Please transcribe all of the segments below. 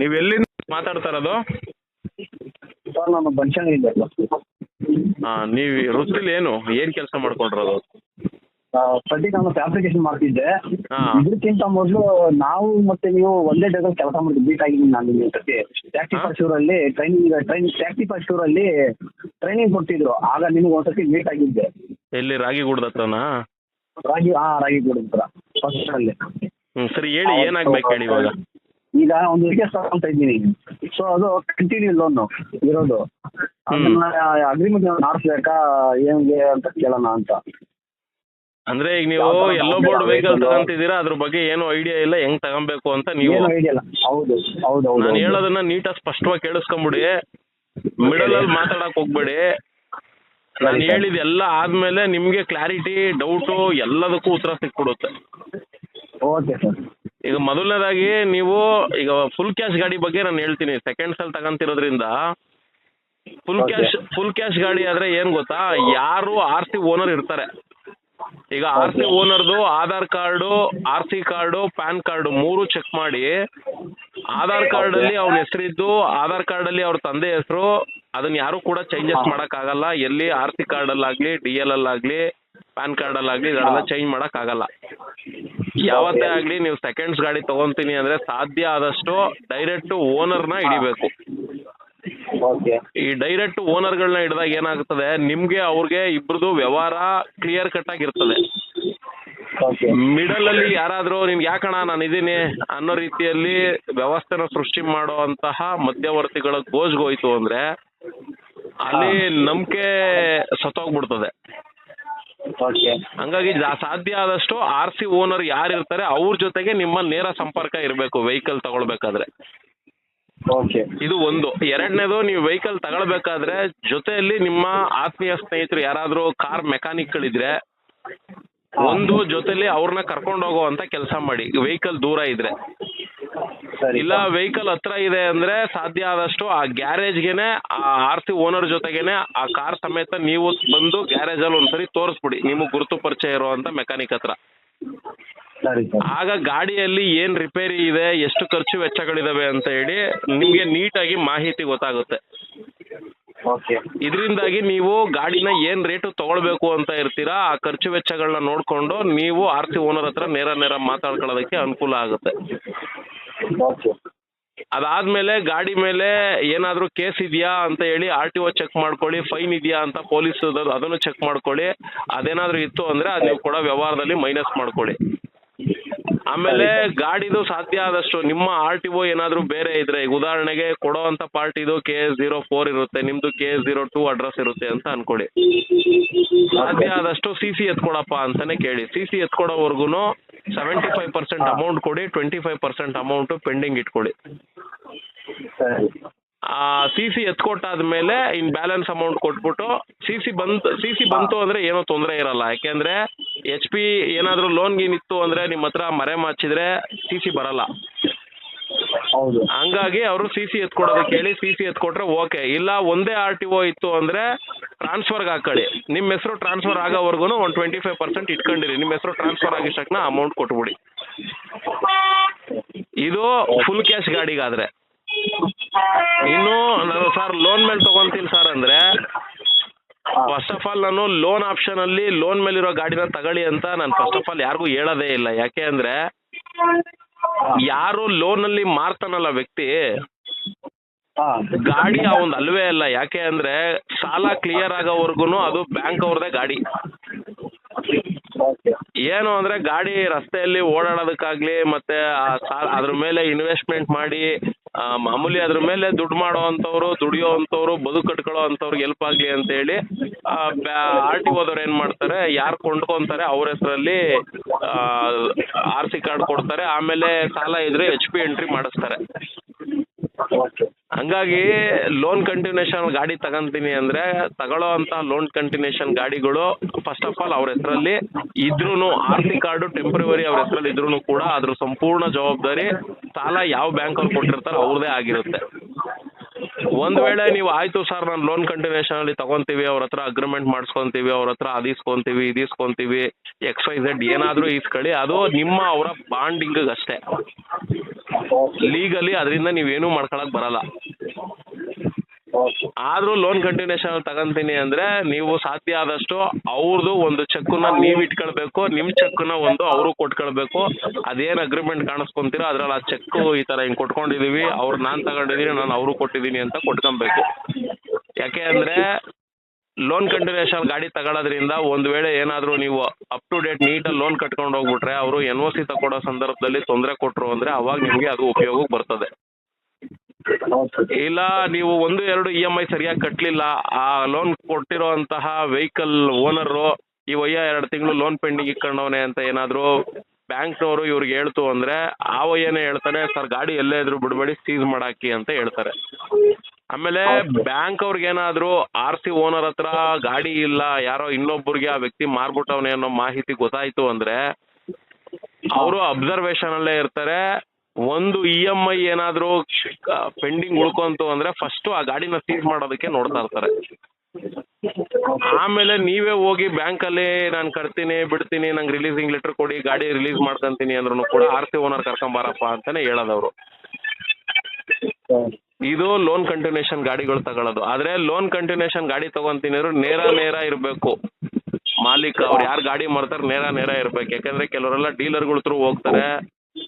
ನೀವು ಎಲ್ಲಿ ಮಾತಾಡ್ತಾ ಇರೋದು? ಸರ್ ನಾನು ಬನಶಂಕರಿಯಿಂದ ಹಾಂ ನೀವು ವೃತ್ತಿಲಿ ಏನು ಏನ್ ಕೆಲಸ ಮಾಡ್ಕೊಂಡಿರೋದು? ಸದ್ಯಕ್ಕೆ ನಾನು ಫ್ಯಾಬ್ರಿಕೇಶನ್ ಮಾಡ್ತಿದ್ದೆ. ಅದಕ್ಕಿಂತ ಇದಕ್ಕಿಂತ ಮೊದಲು ನಾವು ಮತ್ತೆ ನೀವು ಒಂದೇ ಜಾಗದಲ್ಲಿ ಕೆಲಸ ಮಾಡಿದ್ವಿ ಬೀಟ್ ಆಗಿದ್ದೀನಿ ನಾನು ನಿಮಗೆ ಸತಿ ಟ್ಯಾಕ್ಸಿ ಹಾ? ಅಲ್ಲಿ ಟ್ರೈನಿಂಗ್ ಟ್ರೈನಿಂಗ್ ಟ್ಯಾಕ್ಸಿ ಅಲ್ಲಿ ಟ್ರೈನಿಂಗ್ ಕೊಡ್ತಿದ್ರು. ಆಗ ನಿಮ್ಗೆ ಒಂದ್ಸತಿ ಮೀಟ್ ಆಗಿದ್ದೆ ಎಲ್ಲಿ ರಾಗಿಗುಡ್ದ ಹತ್ರನಾ? ರಾಗಿ ಆ ರಾಗಿ ಹತ್ರ ಫಸ್ಟಲ್ಲಿ ಹ್ಞೂ ಸರಿ ಹೇಳಿ ಏನಾಗ್ಬೇಕು ಹೇಳಿ ಇವಾಗ? ಈಗ ಒಂದು ರಿಕ್ವೆಸ್ಟ್ ತಗೊಂತ ಇದ್ದೀನಿ. ಸೊ ಅದು ಕಂಟಿನ್ಯೂ ಲೋನ್ ಇರೋದು. ಅದನ್ನ ಅಗ್ರಿಮೆಂಟ್ ಮಾಡಿಸ್ಬೇಕಾ ಹೆಂಗೆ ಅಂತ ಕೇಳೋಣ ಅಂತ. ಅಂದ್ರೆ ಈಗ ನೀವು ಎಲ್ಲೋ ಬೋರ್ಡ್ ವೆಹಿಕಲ್ ತಗೊಂತಿದ್ದೀರಾ ಅದ್ರ ಬಗ್ಗೆ ಏನು ಐಡಿಯಾ ಇಲ್ಲ ಹೆಂಗ್ ತಗೊಬೇಕು ಅಂತ ನೀವು? ಹೌದು ಹೌದು ನಾನು. ಹೇಳೋದನ್ನ ನೀಟಾಗಿ ಸ್ಪಷ್ಟವಾಗಿ ಕೇಳಿಸ್ಕೊಂಬಿಡಿ ಮಿಡಲ್ ಅಲ್ಲಿ ಮಾತಾಡಕ್ ಹೋಗ್ಬೇಡಿ. ನಾನು. ಹೇಳಿದ ಎಲ್ಲ ಆದ್ಮೇಲೆ ನಿಮ್ಗೆ ಕ್ಲಾರಿಟಿ ಡೌಟು ಎಲ್ಲದಕ್ಕೂ ಉತ್ತರ ಸಿಕ್ಬಿಡುತ್ತೆ. ಓಕೆ ಸರ್ ಈಗ ಮೊದಲನೇದಾಗಿ ನೀವು ಈಗ ಫುಲ್ ಕ್ಯಾಶ್ ಗಾಡಿ ಬಗ್ಗೆ ನಾನು ಹೇಳ್ತೀನಿ. ಸೆಕೆಂಡ್ಸ್ ಅಲ್ಲಿ ತಗೊಂತಿರೋದ್ರಿಂದ ಫುಲ್. ಕ್ಯಾಶ್ ಫುಲ್ ಕ್ಯಾಶ್ ಗಾಡಿ ಆದ್ರೆ ಏನ್ ಗೊತ್ತಾ? ಯಾರು ಆರ್ ಸಿ ಓನರ್ ಇರ್ತಾರೆ. ಈಗ R C ಓನರ್ದು Aadhaar card R C card pan card ಮೂರು ಚೆಕ್ ಮಾಡಿ. ಆಧಾರ್ ಕಾರ್ಡ್ ಅಲ್ಲಿ ಅವ್ನ ಹೆಸರಿದ್ದು ಆಧಾರ್ ಕಾರ್ಡ್ ಅಲ್ಲಿ ಅವ್ರ ತಂದೆ ಹೆಸರು ಅದನ್ನ ಯಾರು ಕೂಡ ಚೇಂಜಸ್ ಮಾಡಕ್ಕಾಗಲ್ಲ. ಎಲ್ಲಿ ಆರ್ ಸಿ ಕಾರ್ಡ್ ಅಲ್ಲಾಗ್ಲಿ ಡಿ ಎಲ್ ಅಲ್ಲಾಗ್ಲಿ ಪ್ಯಾನ್ ಕಾರ್ಡ್ ಅಲ್ಲಾಗ್ಲಿ ಇದೆಲ್ಲ ಚೇಂಜ್ ಮಾಡಕ್ ಆಗಲ್ಲ. ಯಾವತ್ತೇ ಆಗ್ಲಿ ನೀವು ಸೆಕೆಂಡ್ಸ್ ಗಾಡಿ ತಗೊಂತೀನಿ ಅಂದ್ರೆ ಸಾಧ್ಯ ಆದಷ್ಟು ಡೈರೆಕ್ಟ್ ಓನರ್ನ ಹಿಡಿಬೇಕು. ಈ ಡೈರೆಕ್ಟ್ ಓನರ್ಗಳನ್ನ ಹಿಡಿದಾಗ ಏನಾಗ್ತದೆ? ನಿಮ್ಗೆ ಅವ್ರಿಗೆ ಇಬ್ರದು ವ್ಯವಹಾರ ಕ್ಲಿಯರ್ ಕಟ್ ಆಗಿರ್ತದೆ. ಮಿಡಲ್ ಅಲ್ಲಿ ಯಾರಾದ್ರೂ ನಿಮ್ಗೆ ಯಾಕಣ ನಾನು ಇದೀನಿ ಅನ್ನೋ ರೀತಿಯಲ್ಲಿ ವ್ಯವಸ್ಥೆನ ಸೃಷ್ಟಿ ಮಾಡುವಂತಹ ಮಧ್ಯವರ್ತಿಗಳ ಗೋಜ್ಗೋಯ್ತು ಅಂದ್ರೆ ಅಲ್ಲಿ ನಂಬಿಕೆ ಸತ್ತೋಗ್ಬಿಡ್ತದೆ. ಹಂಗಾಗಿ ಸಾಧ್ಯ ಆದಷ್ಟು ಆರ್ ಸಿ ಓನರ್ ಯಾರು ಇರ್ತಾರೆ ಅವ್ರ ಜೊತೆಗೆ ನಿಮ್ಮ ನೇರ ಸಂಪರ್ಕ ಇರಬೇಕು ವೆಹಿಕಲ್ ತಗೊಳ್ಬೇಕಾದ್ರೆ. ಇದು ಒಂದು. ಎರಡನೇದು ನೀವು ವೆಹಿಕಲ್ ತಗೊಳ್ಬೇಕಾದ್ರೆ ಜೊತೆಯಲ್ಲಿ ನಿಮ್ಮ ಆತ್ಮೀಯ ಸ್ನೇಹಿತರು ಯಾರಾದರೂ ಕಾರ್ ಮೆಕ್ಯಾನಿಕ್ಗಳಿದ್ರೆ ಒಂದು ಜೊತೆಲಿ ಅವ್ರನ್ನ ಕರ್ಕೊಂಡು ಅಂತ ಕೆಲಸ ಮಾಡಿ ವೆಹಿಕಲ್ ದೂರ ಇದ್ರೆ. ಇಲ್ಲ ವೆಹಿಕಲ್ ಹತ್ರ ಇದೆ ಅಂದ್ರೆ ಸಾಧ್ಯ ಆದಷ್ಟು ಆ ಗ್ಯಾರೇಜ್ಗೆನೆ ಆ ಆರ್ ಸಿ ಓನರ್ ಜೊತೆಗೆನೆ ಆ ಕಾರ್ ಸಮೇತ ನೀವು ಬಂದು ಗ್ಯಾರೇಜ್ ಅಲ್ಲಿ ಒಂದ್ಸರಿ ತೋರಿಸ್ಬಿಡಿ ನಿಮಗೆ ಗುರುತು ಪರಿಚಯ ಇರುವಂತ ಮೆಕ್ಯಾನಿಕ್ ಹತ್ರ. ಸರಿ ಆಗ ಗಾಡಿಯಲ್ಲಿ ಏನ್ ರಿಪೇರಿ ಇದೆ ಎಷ್ಟು ಖರ್ಚು ವೆಚ್ಚಗಳಿದಾವೆ ಅಂತ ಹೇಳಿ ನಿಮ್ಗೆ ನೀಟಾಗಿ ಮಾಹಿತಿ ಗೊತ್ತಾಗುತ್ತೆ. ಓಕೆ ಇದರಿಂದಾಗಿ ನೀವು ಗಾಡಿನ ಏನ್ ರೇಟು ತಗೊಳ್ಬೇಕು ಅಂತ ಇರ್ತೀರಾ ಆ ಖರ್ಚು ವೆಚ್ಚಗಳನ್ನ ನೋಡ್ಕೊಂಡು ನೀವು ಆರ್ ಸಿ ಓನರ್ ಹತ್ರ ನೇರ ನೇರ ಮಾತಾಡ್ಕೊಳ್ಳೋದಕ್ಕೆ ಅನುಕೂಲ ಆಗುತ್ತೆ. ಓಕೆ ಅದಾದ್ಮೇಲೆ ಗಾಡಿ ಮೇಲೆ ಏನಾದ್ರೂ ಕೇಸ್ ಇದೆಯಾ ಅಂತ ಹೇಳಿ ಆರ್ ಟಿ ಒ ಚೆಕ್ ಮಾಡ್ಕೊಳ್ಳಿ ಫೈನ್ ಇದೆಯಾ ಅಂತ ಪೊಲೀಸ್ ಅದನ್ನು ಚೆಕ್ ಮಾಡ್ಕೊಳ್ಳಿ ಅದೇನಾದ್ರೂ ಇತ್ತು ಅಂದ್ರೆ ಅದು ನೀವು ಕೊಡೋ ವ್ಯವಹಾರದಲ್ಲಿ ಮೈನಸ್ ಮಾಡ್ಕೊಳ್ಳಿ. ಆಮೇಲೆ ಗಾಡಿದು ಸಾಧ್ಯ ಆದಷ್ಟು ನಿಮ್ಮ ಆರ್ ಟಿ ಒ ಏನಾದ್ರೂ ಬೇರೆ ಇದ್ರೆ ಈಗ ಉದಾಹರಣೆಗೆ ಕೊಡೋವಂತ ಪಾರ್ಟಿದು ಕೆ ಎಸ್ ಜೀರೋ ಫೋರ್ ಇರುತ್ತೆ ನಿಮ್ದು K S zero two address ಇರುತ್ತೆ ಅಂತ ಅನ್ಕೊಳ್ಳಿ ಸಾಧ್ಯ ಆದಷ್ಟು ಸಿ ಸಿ ಎತ್ಕೊಡಪ್ಪ ಅಂತಾನೆ ಕೇಳಿ. ಸಿ ಸಿ ಎತ್ಕೊಡೋವರೆಗೂ ಸೆವೆಂಟಿ ಫೈವ್ ಪರ್ಸೆಂಟ್ ಅಮೌಂಟ್ ಕೊಡಿ twenty five percent amount pending ಇಟ್ಕೊಳ್ಳಿ ಆ ಸಿ ಸಿ ಎತ್ಕೊಟ್ಟಾದ್ಮೇಲೆ ಇನ್ ಬ್ಯಾಲೆನ್ಸ್ ಅಮೌಂಟ್ ಕೊಟ್ಬಿಟ್ಟು ಸಿ ಸಿ ಬಂತು ಸಿ ಸಿ ಬಂತು ಅಂದ್ರೆ ಏನೋ ತೊಂದರೆ ಇರಲ್ಲ. ಯಾಕೆಂದ್ರೆ ಎಚ್ ಪಿ ಏನಾದ್ರೂ ಲೋನ್ ಗೀನ್ ಇತ್ತು ಅಂದ್ರೆ ನಿಮ್ಮ ಹತ್ರ ಮರೆ ಮಾಚಿದ್ರೆ ಸಿ ಸಿ ಬರಲ್ಲ. ಹೌದು. ಹಂಗಾಗಿ ಅವರು ಸಿ ಸಿ ಎತ್ಕೊಡೋದಕ್ಕೆ ಹೇಳಿ ಸಿ ಸಿ ಎತ್ಕೊಟ್ರೆ ಓಕೆ ಇಲ್ಲ ಒಂದೇ ಆರ್ ಟಿ ಒ ಇತ್ತು ಅಂದ್ರೆ ಟ್ರಾನ್ಸ್ಫರ್ಗೆ ಹಾಕೊಳ್ಳಿ. ನಿಮ್ಮ ಹೆಸರು ಟ್ರಾನ್ಸ್ಫರ್ ಆಗೋವರೆಗೂ ಒಂದು ಟ್ವೆಂಟಿ ಫೈವ್ ಪರ್ಸೆಂಟ್ ಇಟ್ಕೊಂಡಿರಿ. ನಿಮ್ಮ ಹೆಸರು ಟ್ರಾನ್ಸ್ಫರ್ ಆಗಿದ ತಕ್ಷಣ ಅಮೌಂಟ್ ಕೊಟ್ಬಿಡಿ. ಇದು ಫುಲ್ ಕ್ಯಾಶ್ ಗಾಡಿಗಾದ್ರೆ. ಇನ್ನು ನಾನು ಸರ್ ಲೋನ್ ಮೇಲೆ ತಗೊಂತೀನಿ ಸರ್ ಅಂದ್ರೆ ಫಸ್ಟ್ ಆಫ್ ಆಲ್ ನಾನು ಲೋನ್ ಆಪ್ಷನ್ ಅಲ್ಲಿ ಲೋನ್ ಮೇಲಿರೋ ಗಾಡಿನ ತಗೊಳ್ಳಿ ಅಂತ ನಾನು ಫಸ್ಟ್ ಆಫ್ ಆಲ್ ಯಾರಿಗೂ ಹೇಳೋದೇ ಇಲ್ಲ. ಯಾಕೆ ಅಂದ್ರೆ ಯಾರು ಲೋನ್ ಅಲ್ಲಿ ಮಾರ್ತಾನಲ್ಲ ವ್ಯಕ್ತಿ ಗಾಡಿ ಅವನ್ ಅಲ್ವೇ ಅಲ್ಲ. ಯಾಕೆ ಅಂದ್ರೆ ಸಾಲ ಕ್ಲಿಯರ್ ಆಗೋವರೆಗೂ ಅದು ಬ್ಯಾಂಕ್ ಅವ್ರದೇ ಗಾಡಿ. ಏನು ಅಂದ್ರೆ ಗಾಡಿ ರಸ್ತೆಯಲ್ಲಿ ಓಡಾಡೋದಕ್ಕಾಗ್ಲಿ ಮತ್ತೆ ಅದ್ರ ಮೇಲೆ ಇನ್ವೆಸ್ಟ್ಮೆಂಟ್ ಮಾಡಿ ಮಾಮೂಲಿ ಅದ್ರ ಮೇಲೆ ದುಡ್ಡು ಮಾಡೋ ಅಂಥವ್ರು, ದುಡಿಯೋ ಅಂಥವ್ರು, ಬದುಕು ಕಟ್ಕೊಳ್ಳೋ ಅಂಥವ್ರಿಗೆ ಹೆಲ್ಪ್ ಆಗಲಿ ಅಂತ ಹೇಳಿ ಆರ್ ಟಿ ಓದವ್ರು ಏನು ಮಾಡ್ತಾರೆ, ಯಾರು ಕೊಂಡ್ಕೊಂತಾರೆ ಅವ್ರ ಹೆಸರಲ್ಲಿ ಆರ್ ಸಿ ಕಾರ್ಡ್ ಕೊಡ್ತಾರೆ, ಆಮೇಲೆ ಸಾಲ ಇದ್ರೆ ಎಚ್ ಪಿ ಎಂಟ್ರಿ ಮಾಡಿಸ್ತಾರೆ. ಹಂಗಾಗಿ ಲೋನ್ ಕಂಟಿನ್ಯೂಷನ್ ಗಾಡಿ ತಗೊಂತೀನಿ ಅಂದ್ರೆ ತಗೊಳ್ಳೋ ಅಂತ ಲೋನ್ ಕಂಟಿನ್ಯೂಷನ್ ಗಾಡಿಗಳು ಫಸ್ಟ್ ಆಫ್ ಆಲ್ ಅವ್ರ ಹೆಸರಲ್ಲಿ ಇದ್ರೂ ಆರ್ ಸಿ ಕಾರ್ಡು ಟೆಂಪ್ರವರಿ ಅವ್ರ ಹೆಸರಲ್ಲಿ ಇದ್ರೂ ಕೂಡ ಅದ್ರ ಸಂಪೂರ್ಣ ಜವಾಬ್ದಾರಿ ಸಾಲ ಯಾವ ಬ್ಯಾಂಕ್ ಅವ್ರು ಕೊಟ್ಟಿರ್ತಾರೋ ಅವ್ರದೇ ಆಗಿರುತ್ತೆ. ಒಂದ್ ವೇಳೆ ನೀವು ಆಯ್ತು ಸರ್, ನಾನು ಲೋನ್ ಕಂಟಿನ್ಯೂಷನ್ ಅಲ್ಲಿ ತಗೊಂತೀವಿ, ಅವ್ರ ಹತ್ರ ಅಗ್ರಿಮೆಂಟ್ ಮಾಡಿಸ್ಕೊಂತೀವಿ, ಅವ್ರ ಹತ್ರ ಅದು ಇಸ್ಕೊಂತೀವಿ ಇದು ಇಸ್ಕೊಂತೀವಿ ಎಕ್ಸ್ ವೈ ಝೆಡ್ ಏನಾದ್ರೂ ಇಸ್ಕೊಳ್ಳಿ ಅದು ನಿಮ್ಮ ಅವರ ಬಾಂಡಿಂಗ್ ಅಷ್ಟೇ ಲೀಗಲಿ ಅದರಿಂದ ನೀವೇನು ಮಾಡ್ಕೊಳಕ್ ಬರಲ್ಲ. ಆದ್ರೂ ಲೋನ್ ಕಂಟಿನ್ಯೂಷನ್ ತಗೊಂತೀನಿ ಅಂದ್ರೆ ನೀವು ಸಾಧ್ಯ ಆದಷ್ಟು ಅವ್ರದ್ದು ಒಂದು ಚೆಕ್ಕನ್ನ ನೀವ್ ಇಟ್ಕೊಳ್ಬೇಕು, ನಿಮ್ ಚೆಕ್ನ ಒಂದು ಅವರು ಕೊಟ್ಕೊಳ್ಬೇಕು. ಅದೇನ್ ಅಗ್ರಿಮೆಂಟ್ ಕಾಣಿಸ್ಕೊಂತೀರೋ ಅದ್ರಲ್ಲಿ ಆ ಚೆಕ್ ಈ ತರ ಹಿಂಗ್ ಕೊಟ್ಕೊಂಡಿದೀವಿ, ಅವ್ರು ನಾನ್ ತಗೊಂಡಿದೀನಿ, ನಾನು ಅವರು ಕೊಟ್ಟಿದೀನಿ ಅಂತ ಕೊಟ್ಕೊಬೇಕು ಯಾಕೆ ಅಂದ್ರೆ ಲೋನ್ ಕಂಟಿನ್ಯೂಷನ್ ಗಾಡಿ ತಗೊಳ್ಳೋದ್ರಿಂದ ಒಂದು ವೇಳೆ ಏನಾದರೂ ನೀವು ಅಪ್ ಟು ಡೇಟ್ ನೀಟಾಗಿ ಲೋನ್ ಕಟ್ಕೊಂಡು ಹೋಗ್ಬಿಟ್ರೆ ಅವರು ಎನ್ ಒ ಸಿ ತಗೊಳ್ಳೋ ಸಂದರ್ಭದಲ್ಲಿ ತೊಂದರೆ ಕೊಟ್ರು ಅಂದ್ರೆ ಅವಾಗ ನಿಮಗೆ ಅದು ಉಪಯೋಗಕ್ಕೆ ಬರ್ತದೆ. ಇಲ್ಲ ನೀವು ಒಂದು ಎರಡು ಇ ಎಂ ಐ ಸರಿಯಾಗಿ ಕಟ್ಟಲಿಲ್ಲ ಆ ಲೋನ್ ಕೊಟ್ಟಿರೋಂತಹ ವೆಹಿಕಲ್ ಓನರು ಈ ವಯ್ಯ ಎರಡು ತಿಂಗಳು ಲೋನ್ ಪೆಂಡಿಂಗ್ ಇಟ್ಕೊಂಡವನೆ ಅಂತ ಏನಾದರೂ ಬ್ಯಾಂಕ್ನವರು ಇವ್ರಿಗೆ ಹೇಳ್ತು ಅಂದರೆ ಆ ವಯ್ಯನೇ ಹೇಳ್ತಾನೆ ಸರ್ ಗಾಡಿ ಎಲ್ಲೇ ಇದ್ರು ಬಿಡಬೇಡಿ ಸೀಸ್ ಮಾಡಾಕಿ ಅಂತ ಹೇಳ್ತಾರೆ. ಆಮೇಲೆ ಬ್ಯಾಂಕ್ ಅವ್ರಿಗೆ ಏನಾದ್ರು ಆರ್ ಸಿ ಓನರ್ ಹತ್ರ ಗಾಡಿ ಇಲ್ಲ ಯಾರೋ ಇನ್ನೊಬ್ಬರಿಗೆ ಆ ವ್ಯಕ್ತಿ ಮಾರ್ಬಿಟ್ಟವನೇ ಅನ್ನೋ ಮಾಹಿತಿ ಗೊತ್ತಾಯ್ತು ಅಂದರೆ ಅವರು ಅಬ್ಸರ್ವೇಷನ್ ಅಲ್ಲೇ ಇರ್ತಾರೆ. ಒಂದು ಇ ಏನಾದ್ರು ಐ ಏನಾದರೂ ಪೆಂಡಿಂಗ್ ಉಳ್ಕೊಂತು ಅಂದ್ರೆ ಫಸ್ಟ್ ಆ ಗಾಡಿನ ಸೀಸ್ ಮಾಡೋದಕ್ಕೆ ನೋಡ್ತಾ ಇರ್ತಾರೆ. ಆಮೇಲೆ ನೀವೇ ಹೋಗಿ ಬ್ಯಾಂಕಲ್ಲಿ ನಾನು ಕಟ್ತೀನಿ, ಬಿಡ್ತೀನಿ, ನಂಗೆ ರಿಲೀಸಿಂಗ್ ಲೆಟರ್ ಕೊಡಿ, ಗಾಡಿ ರಿಲೀಸ್ ಮಾಡ್ಕೊಂತೀನಿ ಅಂದ್ರೂ ಕೂಡ ಆರ್ ಸಿ ಓನರ್ ಕರ್ಕೊಂಬಾರಪ್ಪ ಅಂತಾನೆ ಹೇಳೋದವ್ರು. ಇದು ಲೋನ್ ಕಂಟಿನ್ಯೂಷನ್ ಗಾಡಿಗಳು ತಗೊಳ್ಳೋದು ಆದ್ರೆ ಲೋನ್ ಕಂಟಿನ್ಯೂಷನ್ ಗಾಡಿ ತಗೊಂತೀನಿ ಅಂದ್ರೆ ನೇರ ನೇರ ಇರಬೇಕು. ಮಾಲೀಕ ಅವ್ರು ಯಾರು ಗಾಡಿ ಮಾಡ್ತಾರೆ ನೇರ ನೇರ ಇರ್ಬೇಕು. ಯಾಕಂದ್ರೆ ಕೆಲವರೆಲ್ಲ ಡೀಲರ್ಗಳ ತ್ರೂ ಹೋಗ್ತಾರೆ.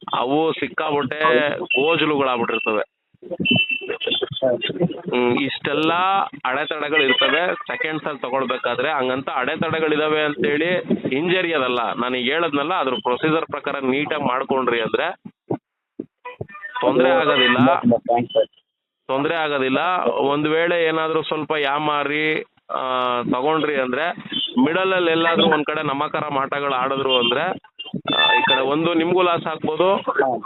ಅವು ಸಿಕ್ಕಾಬಿಟ್ಟೆ ಗೋಜಲುಗಳಾಗ್ಬಿಟ್ಟಿರ್ತವೆ. ಹ್ಮ್, ಇಷ್ಟೆಲ್ಲ ಅಡೆತಡೆಗಳು ಇರ್ತವೆ. ಸೆಕೆಂಡ್ಸ್ ಅಲ್ಲಿ ತಗೊಳ್ಬೇಕಾದ್ರೆ ಹಂಗಂತ ಅಡೆತಡೆಗಳಿದಾವೆ ಅಂತೇಳಿ ಹಿಂಜರಿಯೋದಲ್ಲ ನಾನು ಹೇಳದ್ನಲ್ಲ ಅದ್ರ ಪ್ರೊಸೀಜರ್ ಪ್ರಕಾರ ನೀಟಾಗಿ ಮಾಡ್ಕೊಂಡ್ರಿ ಅಂದ್ರೆ ತೊಂದರೆ ಆಗೋದಿಲ್ಲ. ತೊಂದರೆ ಆಗೋದಿಲ್ಲ. ಒಂದು ವೇಳೆ ಏನಾದ್ರೂ ಸ್ವಲ್ಪ ಯಾಮಾರಿ ತಗೊಂಡ್ರಿ ಅಂದ್ರೆ ಮಿಡಲ್ ಅಲ್ಲಿ ಎಲ್ಲಾದ್ರೂ ಒಂದ್ ಕಡೆ ನಮಕರ ಮಾಟಗಳು ಆಡಿದ್ರು ಅಂದ್ರೆ ಈ ಕಡೆ ಒಂದು ನಿಮಗೂ ಲಾಸ್ ಆಗ್ಬೋದು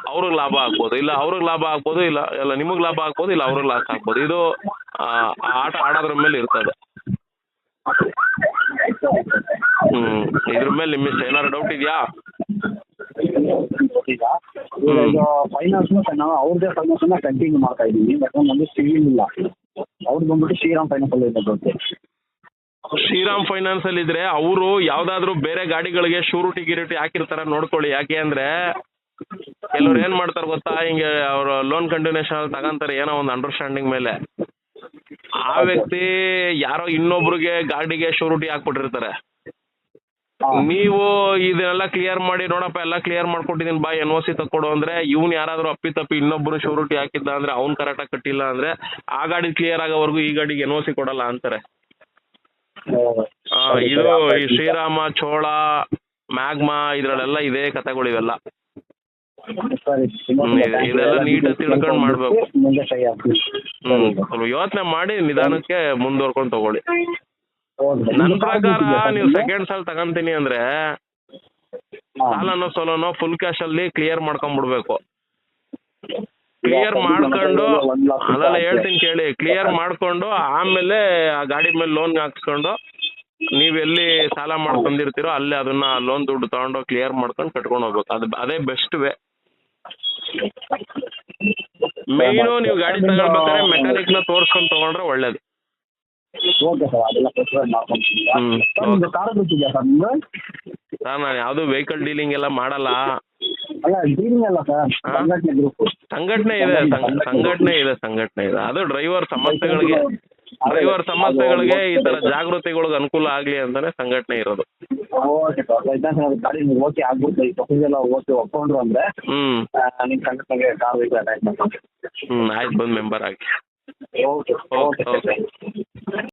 ಅವ್ರಿಗೆ ಲಾಭ ಆಗ್ಬೋದು. ಇಲ್ಲ ಅವ್ರಿಗೆ ಲಾಭ ಆಗ್ಬೋದು ಇಲ್ಲ ಇಲ್ಲ ನಿಮಗೆ ಲಾಭ ಆಗ್ಬೋದು ಇಲ್ಲ ಅವ್ರಿಗೆ ಲಾಸ್ ಆಗ್ಬೋದು. ಇದು ಆಟ ಆಡೋದ್ರ ಮೇಲೆ ಇರ್ತದೆ. ಹ್ಮ್ ಇದ್ರ ಮೇಲೆ ನಿಮ್ಮ ಇಷ್ಟ ಏನಾದ್ರು ಡೌಟ್ ಇದೆಯಾ? ಈಗ ಈಗ ಫೈನಾನ್ಸ್ ಅವ್ರದ್ದೇ ಕಂಟಿನ್ಯೂ ಮಾಡ್ತಾ ಇದೀವಿ ಯಾಕಂದ್ರೆ ಇಲ್ಲ. ಅವ್ರು ಬಂದ್ಬಿಟ್ಟು ಶ್ರೀರಾಮ್ ಫೈನಾನ್ಸ್ ಅಲ್ಲಿ ಇರ್ತದೆ ಶ್ರೀರಾಮ್ ಫೈನಾನ್ಸ್ ಅಲ್ಲಿ ಇದ್ರೆ ಅವರು ಯಾವ್ದಾದ್ರು ಬೇರೆ ಗಾಡಿಗಳಿಗೆ ಶೂರಿಟಿ ಗಿರಿಟಿ ಹಾಕಿರ್ತಾರ ನೋಡ್ಕೊಳ್ಳಿ. ಯಾಕೆ ಅಂದ್ರೆ ಕೆಲವ್ರು ಏನ್ ಮಾಡ್ತಾರೆ ಗೊತ್ತಾ? ಹಿಂಗೆ ಅವ್ರು ಲೋನ್ ಕಂಟಿನ್ಯೂಷನ್ ಅಲ್ಲಿ ತಗೊಂತಾರೆ ಏನೋ ಒಂದು ಅಂಡರ್ಸ್ಟ್ಯಾಂಡಿಂಗ್ ಮೇಲೆ. ಆ ವ್ಯಕ್ತಿ ಯಾರೋ ಇನ್ನೊಬ್ರಿಗೆ ಗಾಡಿಗೆ ಶೂರಿಟಿ ಹಾಕ್ಬಿಟ್ಟಿರ್ತಾರೆ. ನೀವು ಇದನ್ನೆಲ್ಲ ಕ್ಲಿಯರ್ ಮಾಡಿ ನೋಡಪ್ಪ ಎಲ್ಲ ಕ್ಲಿಯರ್ ಮಾಡ್ಕೊಟ್ಟಿದ್ದೀನಿ ಬಾ ಎನ್ ಒ ಸಿ ತಕ್ಕೊಡು ಅಂದ್ರೆ ಇವ್ನು ಯಾರಾದ್ರೂ ಅಪ್ಪಿ ತಪ್ಪಿ ಇನ್ನೊಬ್ರು ಶೂರಿಟಿ ಹಾಕಿದ್ದ ಅಂದ್ರೆ ಅವ್ನು ಕರೆಕ್ಟಾಗಿ ಕಟ್ಟಿಲ್ಲ ಅಂದ್ರೆ ಆ ಗಾಡಿ ಕ್ಲಿಯರ್ ಆಗೋವರೆಗೂ ಈ ಗಾಡಿಗೆ ಎನ್ ಒ ಸಿ ಕೊಡಲ್ಲ ಅಂತಾರೆ. ಆ, ಇದು ಈ ಶ್ರೀರಾಮ ಚೋಳ ಮ್ಯಾಗ್ಮಾ ಇದ್ರಲ್ಲೆಲ್ಲ ಇದೇ ಕಥೆಗಳು ಇವೆಲ್ಲ ಸರಿ ತುಂಬಾ ಹ್ಮ್, ಇದು- ಇದೆಲ್ಲ ನೀಟಾಗಿ ತಿಳ್ಕೊಂಡ್ ಮಾಡ್ಬೇಕು. ಮುಂದೆ ಹ್ಮ್ ಸ್ವಲ್ಪ ಯೋಚನೆ ಮಾಡಿ ನಿಧಾನಕ್ಕೆ ಮುಂದುವರ್ಕೊಂಡು ತಗೊಳ್ಳಿ ಹೌದು. ನನ್ನ ಪ್ರಕಾರ ನೀವು? ಸೆಕೆಂಡ್ ಸಾಲ್ ತಗೊಂತೀನಿ ಅಂದ್ರೆ ಹಾ. ಸಾಲನೋ ಸೋಲನೋ ಫುಲ್ ಕ್ಯಾಶ್ ಅಲ್ಲಿ ಕ್ಲಿಯರ್ ಮಾಡ್ಕೊಂಡ್ಬಿಡ್ಬೇಕು ಕ್ಲಿಯರ್ ಮಾಡ್ಕೊಂಡು ಅದೆಲ್ಲ ಹೇಳ್ತೀನಿ ಕೇಳಿ. ಕ್ಲಿಯರ್ ಮಾಡ್ಕೊಂಡು ಆಮೇಲೆ ಆ ಗಾಡಿ ಮೇಲೆ ಲೋನ್ ಹಾಕ್ಸ್ಕೊಂಡು ನೀವ್ ಎಲ್ಲಿ ಸಾಲ ಮಾಡ್ಕೊಂಡಿರ್ತೀರೋ ಅಲ್ಲೇ ಅದನ್ನ ಲೋನ್ ದುಡ್ಡು ತಗೊಂಡು ಕ್ಲಿಯರ್ ಮಾಡ್ಕೊಂಡು ಕಟ್ಕೊಂಡು ಹೋಗ್ಬೇಕು. ಅದು ಅದೇ ಬೆಸ್ಟ್ ವೇ ಮೇಯ್ನು ನೀವು ಗಾಡಿ ತಗೊಳ್ಬೇಕಾದ್ರೆ ಮೆಕ್ಯಾನಿಕ್ನ ತೋರ್ಸ್ಕೊಂಡು ತಗೊಂಡ್ರೆ ಒಳ್ಳೇದು. ಓಕೆ ಸರ್ ಅದೆಲ್ಲ ಪ್ರಿಫರ್ ಮಾಡ್ಕೊಂತೀನಿ ಹ್ಮ್, ಸರ್ ನಿಮ್ದು ಕಾರ್ ಬಿಟ್ಟಿದ್ಯಾ ಸರ್ ನಿಮ್ದು ಸರ್ ನಾನು ಯಾವುದು ವೆಹಿಕಲ್ ಡೀಲಿಂಗ್ ಎಲ್ಲ ಮಾಡಲ್ಲ. ಅಲ್ಲ ಡೀಲಿಂಗ್ ಅಲ್ಲ ಸರ್. ಸಂಘಟನೆ ಗ್ರೂಪ್ ಸಂಘಟನೆ ಇದೆ ಸಂಘಟನೆ ಇದೆ ಸಂಘಟನೆ ಇದೆ. ಅದು ಡ್ರೈವರ್ ಸಮಸ್ಯೆಗಳಿಗೆ ಡ್ರೈವರ್ ಸಮಸ್ಯೆಗಳಿಗೆ ಈ ತರ ಜಾಗೃತಿಗಳಿಗೆ ಅನುಕೂಲ ಆಗ್ಲಿ ಅಂತಾನೆ ಸಂಘಟನೆ ಇರೋದು. ಓಕೆ ಸರ್ ಇದ್ದಂಗೆ ಅದು ಗಾಡಿ ನೀವು ಓಕೆ ಆಗ್ಬಿಟ್ಟು ಈ ಪ್ರೊಸೀಜರ್ ಎಲ್ಲ ಓಕೆ ಒಪ್ಕೊಂಡ್ರು ಅಂದ್ರೆ ಹ್ಮ್. ನಿಮ್ಮ ಸಂಘಟನೆಗೆ ಕಾರ್ ವೆಹಿಕಲ್ ಅಟ್ಯಾಚ್ ಮಾಡ್ಕೊಂಡು ಹ್ಮ್ ಆಯ್ತು ಬಂದು ಮೆಂಬರ್ ಆಗಿ. Okay okay